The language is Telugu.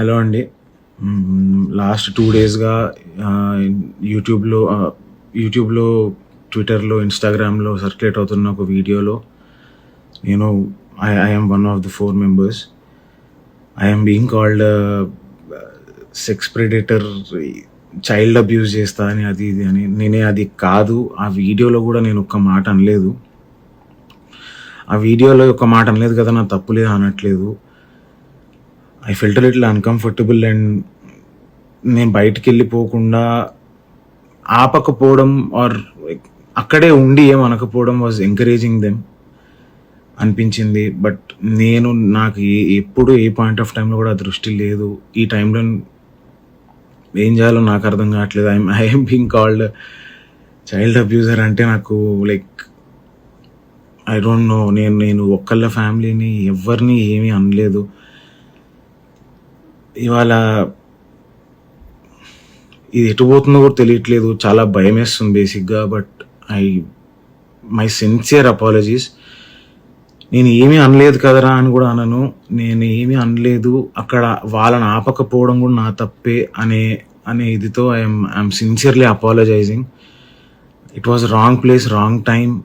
హలో అండి. లాస్ట్ టూ డేస్గా యూట్యూబ్లో యూట్యూబ్లో ట్విట్టర్లో ఇన్స్టాగ్రామ్లో సర్క్యులేట్ అవుతున్న ఒక వీడియోలో నేను I I'm one of the four members I'm being called sex predator child abuse చేస్తా అని అది ఇది అని. నేనే అది కాదు ఆ వీడియోలో కూడా నేను ఒక్క మాట అనలేదు. ఆ వీడియోలో ఒక మాట అనలేదు కదా నా తప్పు లేదు అనట్లేదు. I felt little uncomfortable and నేను బయటికి వెళ్ళిపోకుండా ఆపకపోవడం ఆర్ అక్కడే ఉండి ఏం అనకపోవడం వాజ్ ఎంకరేజింగ్ దెమ్ అనిపించింది. బట్ నేను నాకు ఎప్పుడు ఏ పాయింట్ ఆఫ్ టైంలో కూడా దృష్టి లేదు. ఈ టైంలో ఏం చేయాలో నాకు అర్థం కావట్లేదు. I'm I'm being called child abuser అంటే నాకు లైక్ ఐ డోంట్ నో నేను నేను ఒక్కళ్ళ ఫ్యామిలీని ఎవరిని ఏమీ అనలేదు. ఇవాళ ఇది ఎటు పోతుందో కూడా తెలియట్లేదు. చాలా భయం వేస్తుంది బేసిక్గా but I my sincere apologies నేను ఏమీ అనలేదు కదరా అని కూడా అనను. నేను ఏమీ అనలేదు. అక్కడ వాళ్ళని ఆపకపోవడం కూడా నా తప్పే అనే అనే ఇదితో I'm I'm sincerely apologising it was wrong place wrong time